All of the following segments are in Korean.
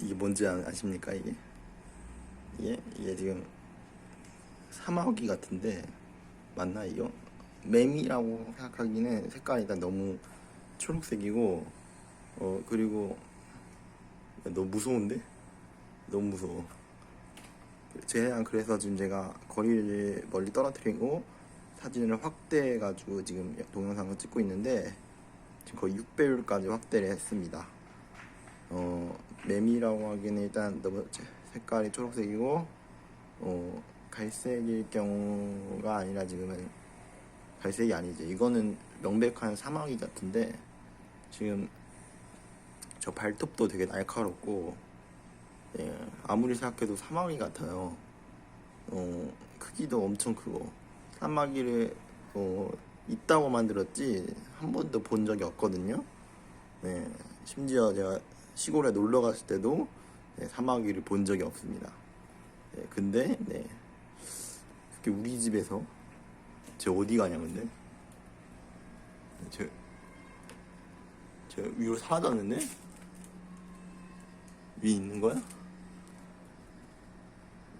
이게 뭔지 아- 아십니까 이게? 이게 이게 지금 사마귀 같은데 맞나 이거? 매미라고 생각하기는 색깔이 일단 너무 초록색이고 어 그리고 야, 너무 무서운데? 너무 무서워. 제가 그래서 지금 제가 거리를 멀리 떨어뜨리고 사진을 확대해가지고 지금 동영상을 찍고 있는데 지금 거의 6배율까지 확대를 했습니다. 어, 매미라고 하기는 일단 너무 제- 색깔이 초록색이고 어, 갈색일 경우가 아니라 지금은 갈색이 아니죠. 이거는 명백한 사마귀 같은데 지금 저 발톱도 되게 날카롭고 예, 아무리 생각해도 사마귀 같아요. 어, 크기도 엄청 크고 사마귀를 어, 있다고 만들었지 한 번도 본 적이 없거든요. 네, 심지어 제가 시골에 놀러 갔을 때도 네, 사마귀를 본 적이 없습니다. 네, 근데 네, 그게 우리 집에서 제 어디 가냐 근데 제, 제 위로 사라졌는데 위에 있는 거야?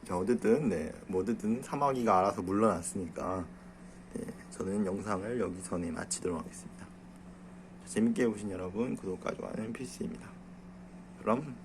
자, 어쨌든 네, 뭐 어쨌든 사마귀가 알아서 물러났으니까 네, 저는 영상을 여기서 네, 마치도록 하겠습니다. 재밌게 보신 여러분 구독과 좋아요는 필수입니다. 그럼 빠이.